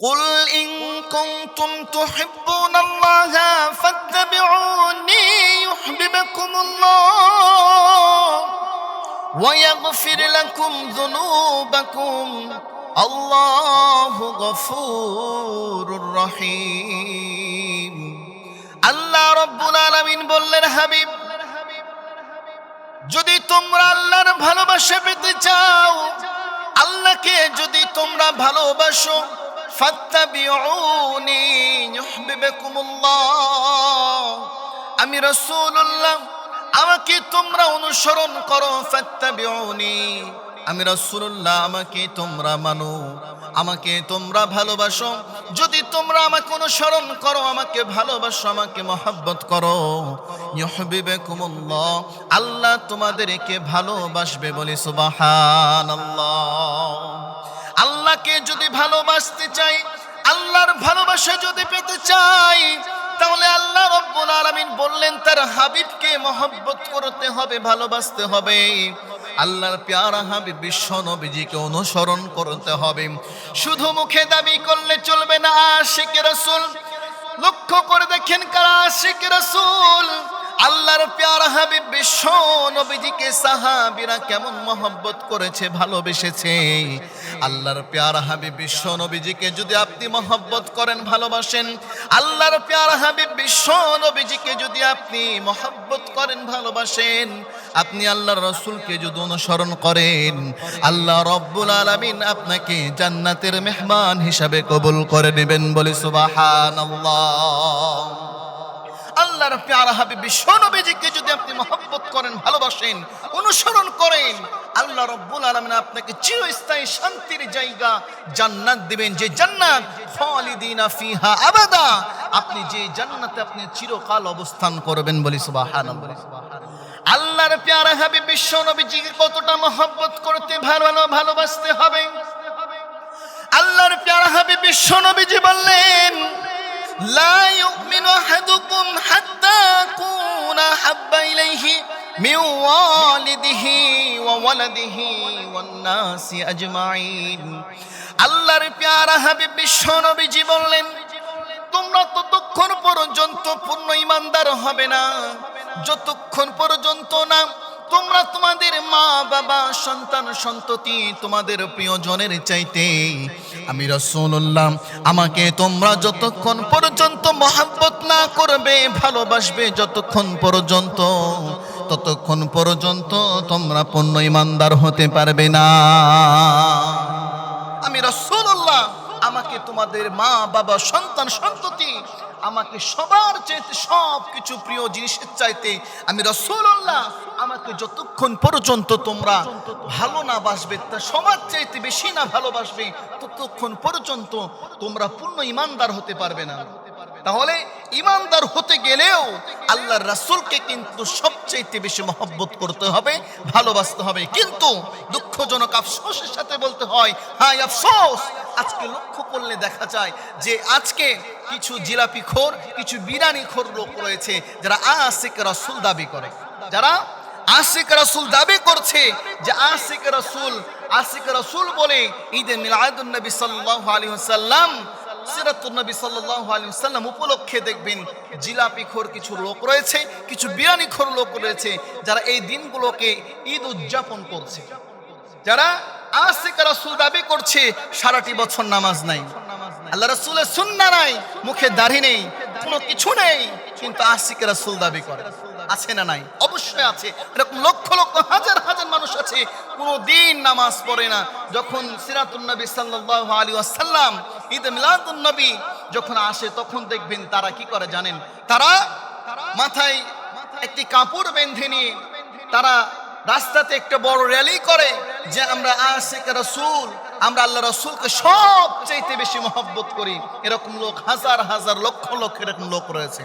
قل إن كنتم تحبون الله فاتبعوني يحببكم الله ويغفر لكم ذنوبكم الله غفور رحيم আল্লাহ রব্বুল আলামিন বললেন হাবিব যদি তোমরা আল্লাহর ভালোবাসা পেতে চাও আল্লাহকে যদি তোমরা ভালোবাসো ফাত্তাবিউনি ইউহিব্বুকুমুল্লাহ আমি রাসূলুল্লাহ, আমাকে তোমরা অনুসরণ করো, ফাত্তাবিউনি। আমি রাসূলুল্লাহ, আমাকে তোমরা মানো, আমাকে তোমরা ভালোবাসো। যদি তোমরা আমাকে অনুসরণ করো, আমাকে ভালোবাসো, আমাকে মহব্বত করো ইউহিব্বুকুমুল্লাহ আল্লাহ তোমাদেরকে ভালোবাসবে বলে সুবহানাল্লাহ। আল্লাহকে যদি ভালোবাসতে চাই, আল্লাহর ভালোবাসা যদি পেতে চাই, তাহলে আল্লাহ রব্বুল আলামিন বললেন, তার হাবিবকে মহব্বত করতে হবে, ভালোবাসতে হবে। আল্লাহর পেয়ারা হাবিব, বিশ্ব নবীজিকে অনুসরণ করতে হবে। শুধু মুখে দাবি করলে চলবে না, আশিক রাসূল। লক্ষ্য করে দেখেন কারা আশিক রাসূল। আল্লাহর পেয়ারা হাবিব বিশ্ব নবীজিকে সাহাবীরা কেমন মহব্বত করেছে, ভালোবেসেছে? আল্লাহর পেয়ারা হাবিব বিশ্ব নবীজিকে যদি আপনি মহব্বত করেন, ভালোবাসেন, আল্লাহর পেয়ারা হাবিব বিশ্ব নবীজিকে যদি আপনি মহব্বত করেন, ভালোবাসেন, আপনি আল্লাহর রসুলকে যদি অনুসরণ করেন, আল্লাহ রব্বুল আলামিন আপনাকে জান্নাতের মেহমান হিসাবে কবুল করে নেবেন বলে সুবহানাল্লাহ। আল্লাহর যদি আপনি মহব্বত করেন, ভালোবাসেন, অনুসরণ করেন, আল্লাহ রব্বুল আলামিন আপনাকে চিরস্থায়ী শান্তির জায়গা জান্নাত দিবেন। যে জান্নাত ফিহা আবাদা। আপনি যে জান্নাতে আপনি চিরকাল অবস্থান করবেন বলি সুবহানাল্লাহ। আল্লাহর প্যারা হাবিব বিশ্ব নবীজিকে কতটা মহব্বত করতে ভালো, ভালোবাসতে হবে। আল্লাহর প্যারা হাবিব বিশ্ব নবীজি বললেন لا يؤمن أحدكم حتى أكون أحب إليه من والده وولده والناس أجمعين আল্লাহর প্যারা হাবিব বিশ্ব নবীজি বললেন তোমরা ততক্ষণ পর্যন্ত পূর্ণ ইমানদার হবে না যতক্ষণ পর্যন্ত না তোমরা তোমাদের মা, বাবা, সন্তান, সন্ততি তোমাদের প্রিয়জনের চাইতে। আমি রসুল্লাহ আমাকে তোমরা যতক্ষণ পর্যন্ত মহাব্বত না করবে, ভালোবাসবে, যতক্ষণ পর্যন্ত, ততক্ষণ পর্যন্ত তোমরা পণ্য ইমানদার হতে পারবে না। আমি রসুল্লাহ আমাকে তোমাদের মা, বাবা, সন্তান, সন্ততি আমাকে সবার চাইতে সব কিছু প্রিয় জিনিসের চাইতে আমি রসুল্লাহ আমাকে যতক্ষণ পর্যন্ত তোমরা ভালো না বাসবে, তা সবার চাইতে বেশি না ভালোবাসবে, ততক্ষণ পর্যন্ত তোমরা পূর্ণ ইমানদার হতে পারবে না। তাহলে ইমানদার হতে গেলেও আল্লাহর রাসূলকে কিন্তু সবচাইতে বেশি মহব্বত করতে হবে, ভালোবাসতে হবে। কিন্তু দুঃখজনক আফসোসের সাথে বলতে হয় হাই আফসোস, আজকে লক্ষ্য করলে দেখা যায় যে আজকে কিছু জিলাপি খোর, কিছু বিরানি খোর লোক রয়েছে, যারা আশিক রাসূল দাবি করে। যারা আশিক রাসূল দাবি করছে যে আশিক রাসূল আশিক রাসূল বলে ঈদে মিলাদুন নবী সাল্লাল্লাহু আলাইহি ওয়াসাল্লাম সিরাতুন্নবী সাল্লাল্লাহু আলাইহি উপলক্ষে দেখবেন জিলাপি খোর কিছু লোক রয়েছে, কিছু বিরানি খোর লোক রয়েছে, যারা এই দিনগুলোকে ঈদ উদযাপন করছে। যারা আশিক রাসূল দাবি করছে, সারাটি বছর নামাজ নাই। আল্লাহ রাসূলের সুন্নাহ নাই, মুখে দাড়ি নেই, কোনো কিছু নেই, কিন্তু আশিক রাসূল দাবি করে। আছে না নাই? অবশ্যই আছে, এরকম লক্ষ লক্ষ, হাজার হাজার মানুষ আছে কোনো দিন নামাজ পড়ে না। যখন সিরাতুন নবী সাল্লাল্লাহু আলাইহি ওয়াসাল্লাম, ঈদ মিলাদুন নবী যখন আসে, তখন দেখবেন তারা কি করে জানেন? তারা মাথায় একটি কাপড় বেঁধে নিয়ে, তারা রাস্তাতে একটা বড় র্যালি করে যে আমরা আশিক রাসূল, আমরা আল্লাহ রসুলকে সব চাইতে বেশি মহব্বত করি। এরকম লোক, হাজার হাজার, লক্ষ লক্ষ এরকম লোক রয়েছে।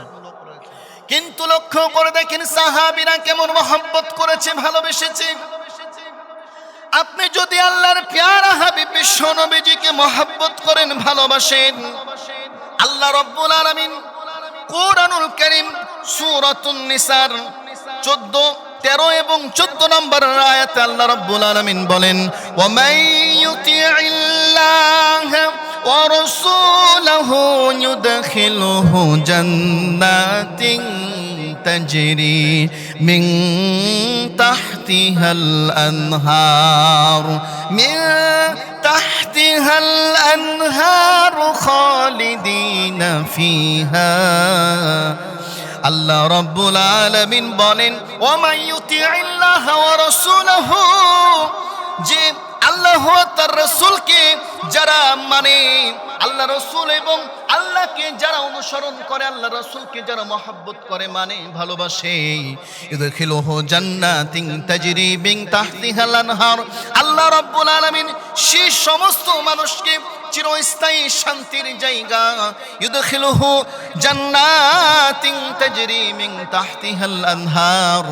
কিন্তু লক্ষ্য করে দেখেন সাহাবিরা কেমন মহব্বত করেছে, ভালোবেসেছে। আপনি যদি আল্লাহর পেয়ারা হাবিব, বিশ্ব নবীজিকে মহব্বত করেন, ভালোবাসেন, আল্লাহ রব্বুল আলামিন কোরআনুল করিম সূরাতুন নিসার 14 তেরো এবং চোদ্দ নম্বর আয়াতে আল্লাহ রব্বুল আলমিন বলেন, ওয়া মান ইউতিইল্লাহ ورسوله يدخله جنات تجري من تحتها الأنهار من تحتها الأنهار خالدين فيها আল্লাহ রব্বুল আলামিন বলেন ওমান ইউতিইল্লাহ ওয়া রাসূলহু যে আল্লাহ তার রসুলকে যারা মানে আল্লাহ রসুল এবং আল্লাহকে যারা অনুসরণ করে, আল্লাহ রসুলকে যারা মহাব্বত করে মানে ভালোবাসে। ইদখিলুহু জান্নাতিন তাজরি মিন তাহতিহাল আনহার। আল্লাহ রাব্বুল আলামিন সেই সমস্ত মানুষকে চিরস্থায়ী শান্তির জায়গা। ইউদখিলুহু জান্নাতিন তাজরি মিন তাহতিহাল আনহার।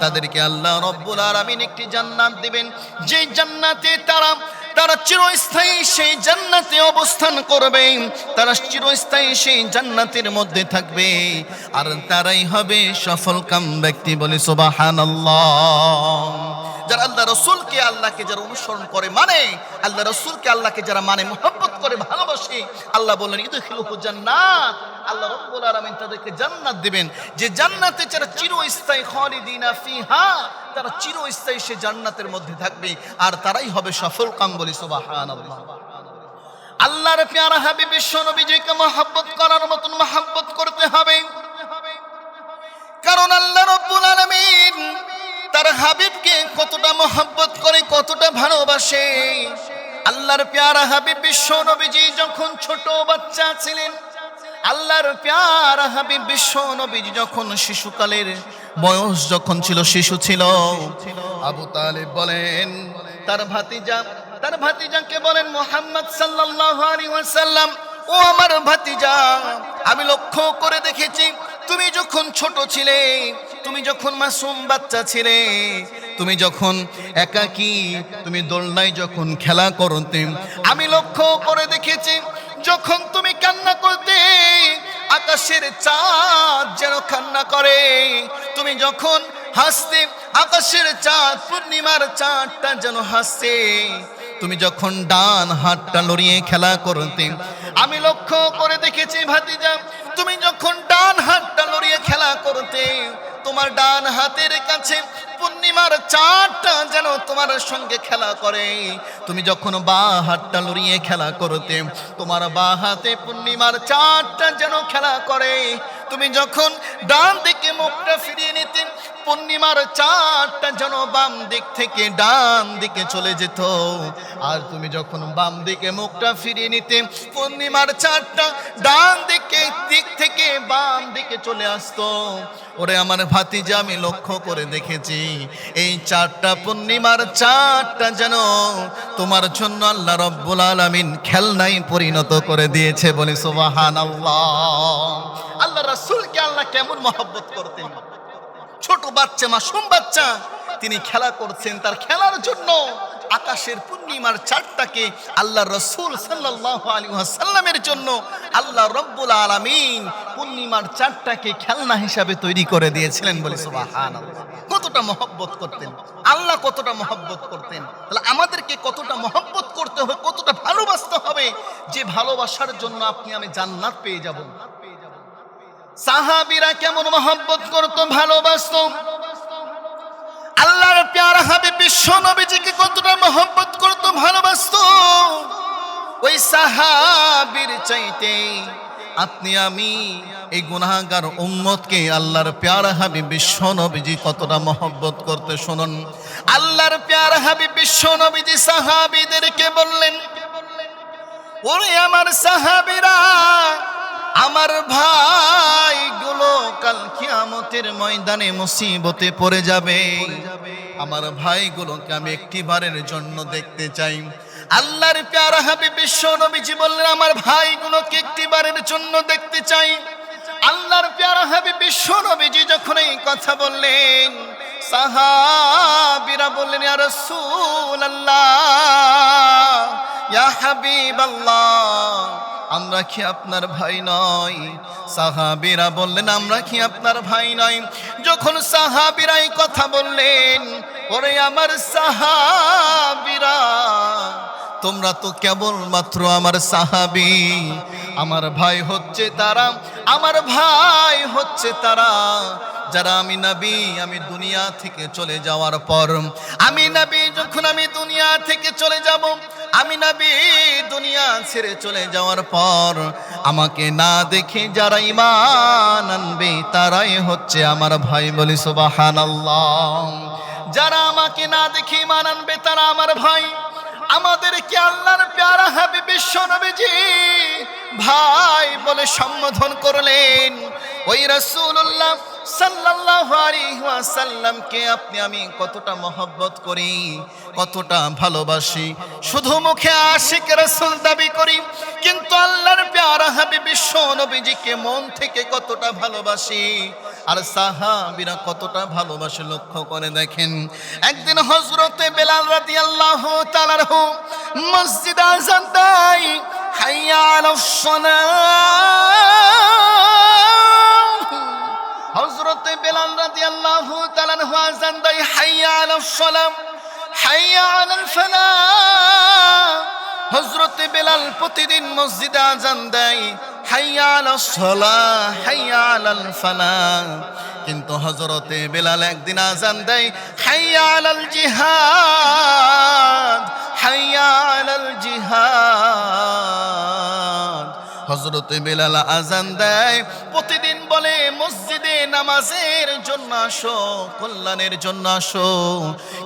তাদেরকে আল্লাহ রব্বুল আলামিন একটি জান্নাত দিবেন। যে জান্নাতে তারা তারা চিরস্থায়ী সেই জান্নাতে অবস্থান করবে। তারা চিরস্থায়ী সেই জান্নাতের মধ্যে থাকবে। আর তারাই হবে সফল কাম ব্যক্তি বলে সুবহানাল্লাহ। যারা আল্লাহ রসুলকে আল্লাহকে যারা অনুসরণ করে মানে আল্লাহ রসুলকে আল্লাহকে যারা মানে মোহাব্বত করে, ভালোবাসে, আল্লাহ বলেন ইদখিলুহু জান্নাত। আল্লাহ রব্বুল আলামিন তাদেরকে জান্নাত দিবেন। যে জান্নাতে যারা চিরস্থায়ী খালিদিনা ফিহা, তারা চিরস্থায়ী সে জান্নাতের মধ্যে থাকবে। আর তারাই হবে সফল কাম বলি সুবহানাল্লাহ। আল্লাহর পেয়ারা হাবিব বিশ্ব নবীজিকে মহাব্বত করার মতন মহাব্বত করতে হবে। কারণ আল্লাহ রব্বুল আলামিন তার হাবিবকে কতটা মহাব্বত করে, কতটা ভালোবাসে। আল্লাহর পেয়ারা হাবিব বিশ্ব নবীজি যখন ছোট বাচ্চা ছিলেন, আল্লাহর প্যার হাবিব বিশ্ব নবীজি যখন শিশুকালের বয়স যখন ছিল, শিশু ছিল, আবু তালেব বলেন, তার ভাতিজা, তার ভাতিজাকে বলেন, মোহাম্মদ সাল্লাল্লাহু আলাইহি ওয়াসাল্লাম, ও আমার ভাতিজা, আমি লক্ষ্য করে দেখেছি, তুমি যখন ছোট ছিলে তুমি যখন মাসুম বাচ্চা ছিলে, তুমি যখন একাকী, তুমি দোলনায় যখন খেলা করতে, আমি লক্ষ্য করে দেখেছি, যখন তুমি কান্না করতে, আকাশের চাঁদ যেন কান্না করে। তুমি যখন হাসতে, আকাশের চাঁদ, পূর্ণিমার চাঁদটা যেন হাসছে তুমি যখন ডান হাতটা লড়িয়ে খেলা করতে, আমি লক্ষ্য করে দেখেছি ভাতিজা, তুমি যখন ডান হাতটা খেলা করতে, তোমার ডান হাতের কাছে পূর্ণিমার চারটা যেন তোমার সঙ্গে খেলা করে। তুমি যখন বা হাতটা লড়িয়ে খেলা করতে, তোমার বা হাতে পূর্ণিমার চারটা যেন খেলা করে। তুমি যখন ডান দিকে মুখটা ফিরিয়ে পূর্ণিমার চারটা যেন বাম দিক থেকে ডান দিকে চলে যেত। আর তুমি যখন বাম দিকে মুখটা ফিরিয়ে নিতে পূর্ণিমার চারটা ডান দিকে দিক থেকে বাম দিকে চলে আসতো। ওরে আমার ভাতিজা, আমি লক্ষ্য করে দেখেছি, এই চারটা পূর্ণিমার চারটা যেন তোমার জন্য আল্লাহ রব্বুল আলামিন খেলনাই পরিণত করে দিয়েছে। বলে সুবাহান আল্লাহ আল্লাহ রাসূলকে আল্লাহ কেমন মহব্বত করতেন। ছোট বাচ্চা মাসুম বাচ্চা। তিনি খেলা করছেন তার খেলার জন্য। আকাশের পূর্ণিমার চারটাকে আল্লাহ রসুল সাল্লাহ আলী সাল্লামের জন্য আল্লাহ রব্বুল আলমিন পূর্ণিমার চারটাকে খেলনা হিসাবে তৈরি করে দিয়েছিলেন বলে সুবাহান কতটা মহব্বত করতেন। আল্লাহ কতটা মহব্বত করতেন। তাহলে আমাদেরকে কতটা মহব্বত করতে হবে, কতটা ভালোবাসতে হবে, যে ভালোবাসার জন্য আপনি আমি জান্নাত পেয়ে যাব। সাহাবিরা কেমন মহব্বত করত, ভালোবাসত। আল্লাহর প্যার হবে বিশ্ব নবীজিকে কতটা মহব্বত করত, ভালোবাসত। ওই সাহাবির চাইতে আপনি, আমি এই গুনাহগার উম্মতকে আল্লাহর প্যার হাবি বিশ্ব নবীজি কতটা মহব্বত করতে শুনুন। আল্লাহর প্যার হাবি বিশ্ব নবীজি সাহাবিদেরকে বললেন, ওরে আমার সাহাবিরা আমার ভাইগুলো কাল কিয়ামতের ময়দানে মুসিবতে পড়ে যাবে। আমার ভাইগুলোকে আমি একটি বারের জন্য দেখতে চাই। আল্লাহর প্যারা হাবি বিশ্ব নবীজি বললেন, আমার ভাইগুলোকে একটি বারের জন্য দেখতে চাই। আল্লাহর প্যারা হাবি বিশ্ব নবীজি যখন এই কথা বললেন, সাহাবিরা বললেন, ইয়া রাসূলুল্লাহ, ইয়া হাবিবাল্লাহ আমরা কি আপনার ভাই নয় সাহাবিরা বললেন, আমরা কি আপনার ভাই নয় যখন সাহাবিরা এই কথা বললেন, ওরে আমার সাহাবিরা, তোমরা তো কেবলমাত্র আমার সাহাবি। আমার ভাই হচ্ছে তারা, আমার ভাই হচ্ছে তারা। যারা আমি নবী, আমি দুনিয়া থেকে চলে যাওয়ার পর, আমি নবী যখন আমি দুনিয়া থেকে চলে যাব, আমি নবী দুনিয়া ছেড়ে চলে যাওয়ার পর, আমাকে না দেখে যারা ইমান আনবে, তারাই হচ্ছে আমার ভাই বলি সুবহানাল্লাহ। যারা আমাকে না দেখে ইমান আনবে, তারা আমার ভাই। আমাদের আমাদেরকে আল্লাহর প্যারা হাবি বিশ্ব নবীজি ভাই বলে সম্বোধন করলেন। ওই আলাইহি ওয়াসাল্লামকে আপনি আমি কতটা মহব্বত করি, কতটা ভালোবাসি। শুধু মুখে আশিক রাসূল দাবি করি, কিন্তু আল্লাহর প্যারা হাবি বিশ্ব নবীজিকে মন থেকে কতটা ভালোবাসি। আর সাহাবিরা কতটা ভালোবাসে লক্ষ্য করে দেখেন। একদিন হজরতে বেলাল রাদিয়াল্লাহু তাআলার মসজিদ আজান দেয়, হাইয়া আলাস রাদিয়াল্লাহু বেলাল প্রতিদিন মসজিদে আজান দেয়, হাইয়া হাইয়া কিন্তু হজরতে বেলাল একদিন আজান দেয়, হাইয়া জিহাদ, হাইয়া আলাল জিহাদ। হজরতে বেলাল আজান দেয়, প্রতিদিন বলে, মসজিদে নামাজের জন্য আসো, কল্যাণের জন্য আসো।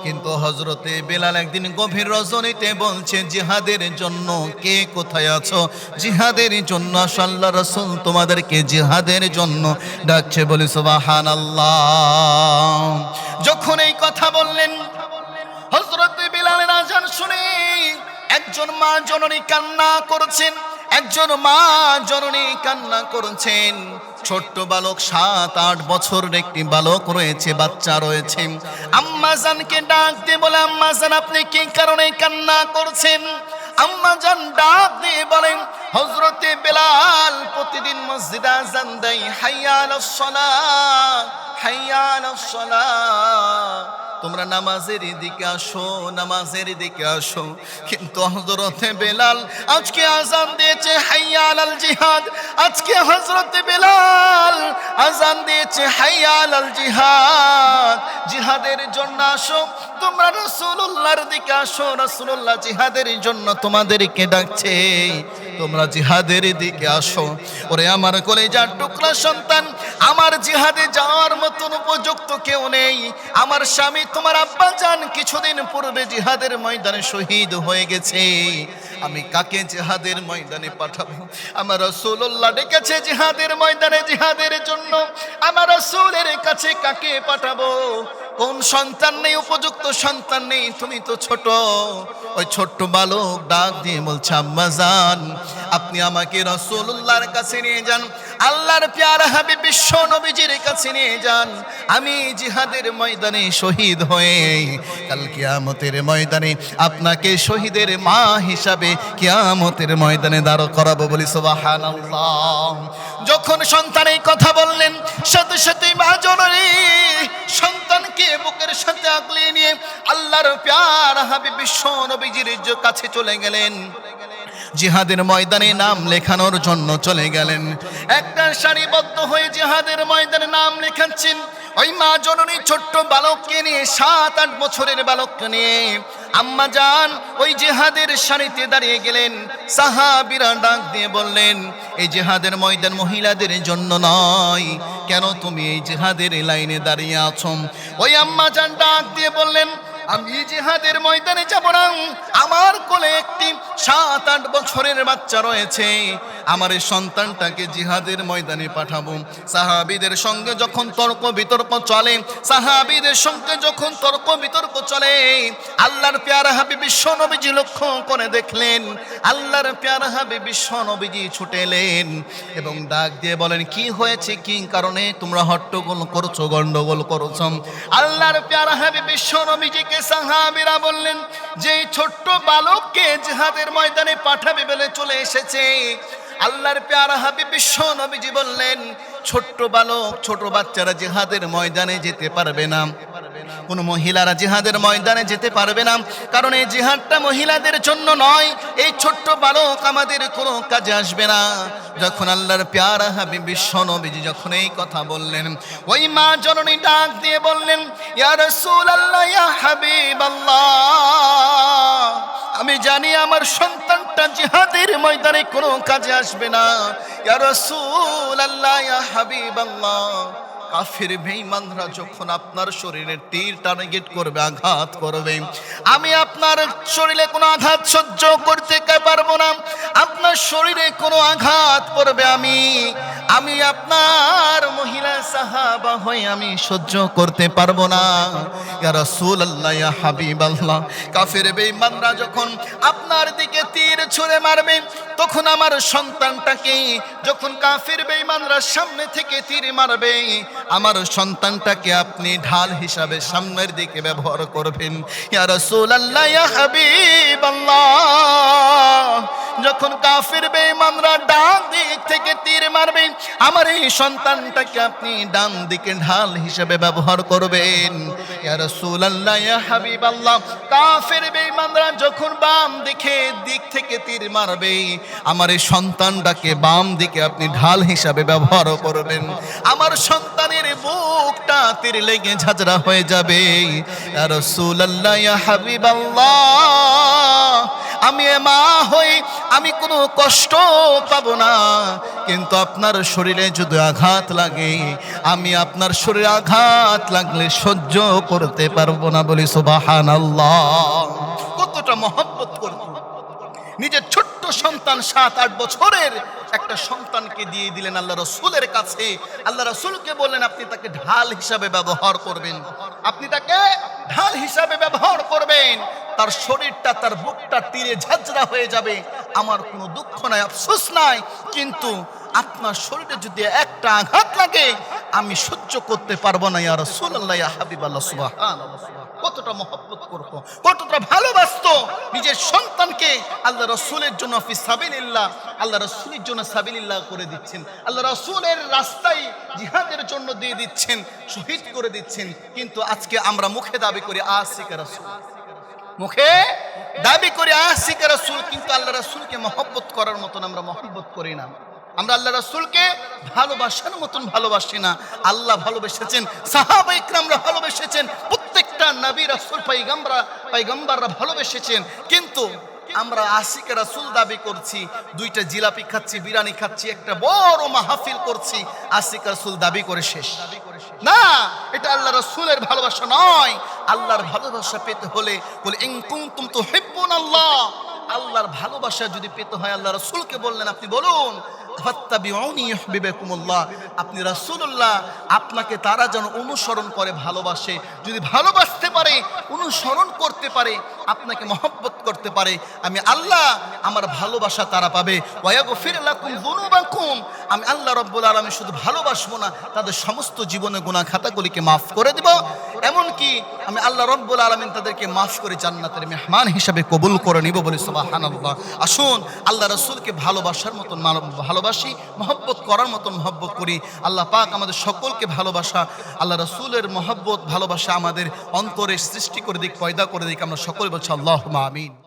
কিন্তু হজরতে বেলাল একদিন গভীর রজনীতে বলছে, জিহাদের জন্য কে কোথায় আছো? জিহাদের জন্য আসো আল্লাহ রসুল তোমাদেরকে জিহাদের জন্য ডাকছে। বলি সুবাহান আল্লাহ যখন এই কথা বললেন হজরত বিলালের আজান শুনে একজন মা জননী কান্না করছেন, একজন মা জননী কান্না করছেন। ছোট্ট বালক, সাত, আট বছরের একটি বালক রয়েছে, বাচ্চা রয়েছে। আম্মাজানকে ডাক দিয়ে বলে আম্মাজান আপনি কি কারণে কান্না করছেন? আম্মা জান ডাক দিয়ে বলেন হজরতে বেলাল প্রতিদিন মসজিদে আজান দেয়, হাইয়াল সলা হাইয়াল সালাহ তোমরা নামাজের দিকে আসো, নামাজের দিকে আসো। কিন্তু হজরতে বেলাল আজকে আজান দিয়েছে হাইয়াল আল জিহাদ। আজকে হজরতে বেলাল আজান দিয়েছে হাইয়াল আল জিহাদ। জিহাদের জন্য আসো তোমরা রসুল্লাহর দিকে আসো রসুল্লাহ জিহাদের জন্য তোমাদেরকে ডাকছে। তোমরা জিহাদের দিকে আসো। ওরে আমার কলেজার টুকরা সন্তান, আমার জিহাদে যাওয়ার মতন উপযুক্ত কেউ নেই। আমার স্বামী, তোমার আব্বা যান কিছুদিন পূর্বে জিহাদের ময়দানে শহীদ হয়ে গেছে। আমি কাকে জিহাদের ময়দানে পাঠাবো? আমার রসুল্লাহ ডেকেছে জিহাদের ময়দানে জিহাদের জন্য। আমার রসুলের কাছে কাকে পাঠাবো? কোন সন্তান নেই, উপযুক্ত সন্তান নেই, তুমি তো ছোট। ওই ছোট্ট বালক ডাক দিয়ে বলছে, আম্মা যান আপনি আমাকে রসুল্লাহর কাছে নিয়ে যান। আল্লাহর প্যার হাবি বিশ্ব নবীজির কাছে নিয়ে যান। আমি জিহাদের ময়দানে শহীদ হয়ে কাল কিয়ামতের ময়দানে আপনাকে শহীদের মা হিসাবে কিয়ামতের ময়দানে দাঁড় করাবো বলি সুবহানাল্লাহ। যখন সন্তান এই কথা বললেন সাথে সাথে মা জননী সন্তানকে বুকের সাথে আগলিয়ে নিয়ে আল্লাহর প্যার হাবি বিশ্ব নবীজির কাছে চলে গেলেন। জিহাদের ময়দানে নাম লেখানোর জন্য চলে গেলেন। একটা সারিবদ্ধ হয়ে জিহাদের ময়দানে নাম লেখাচ্ছেন। ওই মা জননী ছোট্ট বালককে নিয়ে, সাত, আট বছরের বালককে নিয়ে। আম্মা যান ওই জেহাদের সারিতে দাঁড়িয়ে গেলেন। সাহাবিরা ডাক দিয়ে বললেন, এই জেহাদের ময়দান মহিলাদের জন্য নয়। কেন তুমি এই জেহাদের লাইনে দাঁড়িয়ে আছো? ওই আম্মা যান ডাক দিয়ে বললেন আমি জিহাদের ময়দানে যাব না। আমার কোলে একটি সাত আট বছরের বাচ্চা রয়েছে। আমার এই সন্তানটাকে জিহাদের ময়দানে পাঠাবো। সাহাবিদের সঙ্গে যখন তর্ক বিতর্ক চলে, সাহাবিদের সঙ্গে যখন তর্ক বিতর্ক চলে, আল্লাহর পেয়ারা হাবি বিশ্ব নবীজি লক্ষ্য করে দেখলেন, আল্লাহর পেয়ারা হাবি বিশ্ব নবীজি এবং ডাক দিয়ে বলেন, কি হয়েছে? কি কারণে তোমরা হট্টগোল করছ, গন্ডগোল করছ? আল্লাহর পেয়ারা হাবি বিশ্ব নবীজিকে সাহাবিরা বললেন যে ছোট্ট বালককে জিহাদের ময়দানে পাঠাবে বলে চলে এসেছে আল্লাহর পেয়ারা হাবি বিশ্ব নবীজি বললেন, ছোট্ট বালক, ছোট বাচ্চারা জেহাদের ময়দানে যেতে পারবে না। কোন মহিলারা জিহাদের ময়দানে যেতে পারবে না। কারণ এই জেহাদটা মহিলাদের জন্য নয়, এই ছোট্ট বালক আমাদের কোনো কাজে আসবে না। যখন আল্লাহর প্যারা হাবি বিশ্ব নবীজি যখন এই কথা বললেন, ওই মা জননী ডাক দিয়ে বললেন, ইয়া ইয়া হাবিবাল্লাহ, আমি জানি আমার সন্তানটা জিহাদের ময়দানে কোনো কাজে আসবে না। ইয়া রাসূলুল্লাহ ইয়া হাবিবাল্লাহ। কাফির বেঈমানরা যখন আপনার শরীরে তীর টার্গেট করবে, আঘাত করবে, আমি আপনার শরীরে কোনো আঘাত সহ্য করতে পারব না। আপনার শরীরে কোনো আঘাত করবে আমি আমি আপনার মহিলা সাহাবা হয়ে আমি সহ্য করতে পারব না। ইয়া রাসূলুল্লাহ, ইয়া হাবিবাল্লাহ, কাফের বেঈমানরা যখন আপনার দিকে তীর ছুঁড়ে মারবে, তখন আমার সন্তানটাকে যখন কাফের বেঈমানরা সামনে থেকে তীর মারবে আমার সন্তানটাকে আপনি ঢাল হিসাবে সামনের দিকে ব্যবহার করবেন। ইয়া রাসূলুল্লাহ ইয়া হাবিবাল্লাহ। যখন কাফির বেঈমানরা ডান দিক থেকে তীর মারবে, আমার এই সন্তানটাকে আপনি ডান দিকে ঢাল হিসেবে ব্যবহার করবেন। ইয়া রাসূলুল্লাহ, ইয়া হাবিবাল্লাহ, কাফির বেঈমানরা যখন বাম দিকে, দিক থেকে তীর মারবে, আমার এই সন্তানটাকে বাম দিকে আপনি ঢাল হিসাবে ব্যবহার করবেন। আমার সন্তানের বুকটা তীর লেগে ঝাঁঝরা হয়ে যাবে। ইয়া রাসূলুল্লাহ, ইয়া হাবিবাল্লাহ আমি মা হই, আমি কোনো কষ্ট পাবো না। কিন্তু আপনার শরীরে যদি আঘাত লাগে, আমি আপনার শরীরে আঘাত লাগলে সহ্য করতে পারব না বলি সুবাহান আল্লাহ কতটা মহব্বত করব। নিজের ছোট্ট সন্তান সাত, আট বছরের একটা সন্তানকে দিয়ে দিলেন আল্লাহ রসুলের কাছে। আল্লাহ রসুলকে বললেন, আপনি তাকে ঢাল হিসাবে ব্যবহার করবেন। আপনি তাকে ঢাল হিসাবে ব্যবহার করবেন। তার শরীরটা, তার বুকটা তীরে ঝাঁঝরা হয়ে যাবে। আমার কোনো দুঃখ নাই, আফসোস নাই। কিন্তু আপনার শরীরে যদি একটা আঘাত লাগে আমি সহ্য করতে পারব না, ইয়া রাসূলুল্লাহ, ইয়া হাবিবাল্লাহ, সুবহানাল্লাহ কতটা মহব্বত করত কতটা ভালোবাসতো নিজের সন্তানকে আল্লাহ রসুলের জন্য সাবিলিল্লাহ, আল্লাহ রসুলের জন্য সাবিলিল্লাহ করে দিচ্ছেন। আল্লাহ রসুলের রাস্তায় জিহাদের জন্য দিয়ে দিচ্ছেন, শহীদ করে দিচ্ছেন। কিন্তু আজকে আমরা মুখে দাবি করি আসিকা রসুল। মুখে দাবি করে আসিকা রসুল, কিন্তু আল্লাহ রসুলকে মহব্বত করার মতন আমরা মহব্বত করি না। আমরা আল্লাহ রসুলকে ভালোবাসার মতন ভালোবাসি না। আল্লাহ ভালোবেসেছেন, সাহাবা ভালোবেসেছেন, প্রত্যেকটা নবী রাসুল পাইগাম্বরা পাইগাম্বাররা ভালোবেসেছেন। কিন্তু আমরা আশিক রাসূল দাবি করছি, দুইটা জিলাপি খাচ্ছি, বিরিয়ানি খাচ্ছি, একটা বড় মাহফিল করছি, আশিক রাসূল দাবি করে শেষ। না, এটা আল্লাহ রাসূলের ভালোবাসা নয়। আল্লাহর ভালোবাসা পেতে হলে বলে ইংকুম তুম তো কুনতুম আল্লাহ আল্লাহর ভালোবাসা যদি পেতে হয়, আল্লাহ রাসূলকে বললেন, আপনি বলুন আপনি রাসূলুল্লাহ, আপনাকে তারা যেন অনুসরণ করে, ভালোবাসে। যদি ভালোবাসতে পারে, অনুসরণ করতে পারে, আপনাকে মহব্বত করতে পারে, আমি আল্লাহ আমার ভালোবাসা তারা পাবে। আমি আল্লাহ রব্বুল আলামিন শুধু ভালোবাসবো না, তাদের সমস্ত জীবনে গুনাহ খাতাগুলিকে মাফ করে দেব। এমনকি আমি আল্লাহ রব্বুল আলামিন তাদেরকে মাফ করে জান্নাতের মেহমান হিসাবে কবুল করে নিব বলে সুবহানাল্লাহ। আসুন, আল্লাহ রাসূলকে ভালোবাসার মতন মানব- ভালোবাসি, মহব্বত করার মতন মহব্বত করি। আল্লাহ পাক আমাদের সকলকে ভালোবাসা, আল্লাহ রসুলের মহব্বত ভালোবাসা আমাদের অন্তরে সৃষ্টি করে দিক, পয়দা করে দিক। আমরা সকলে বলছি আল্লাহ আমিন।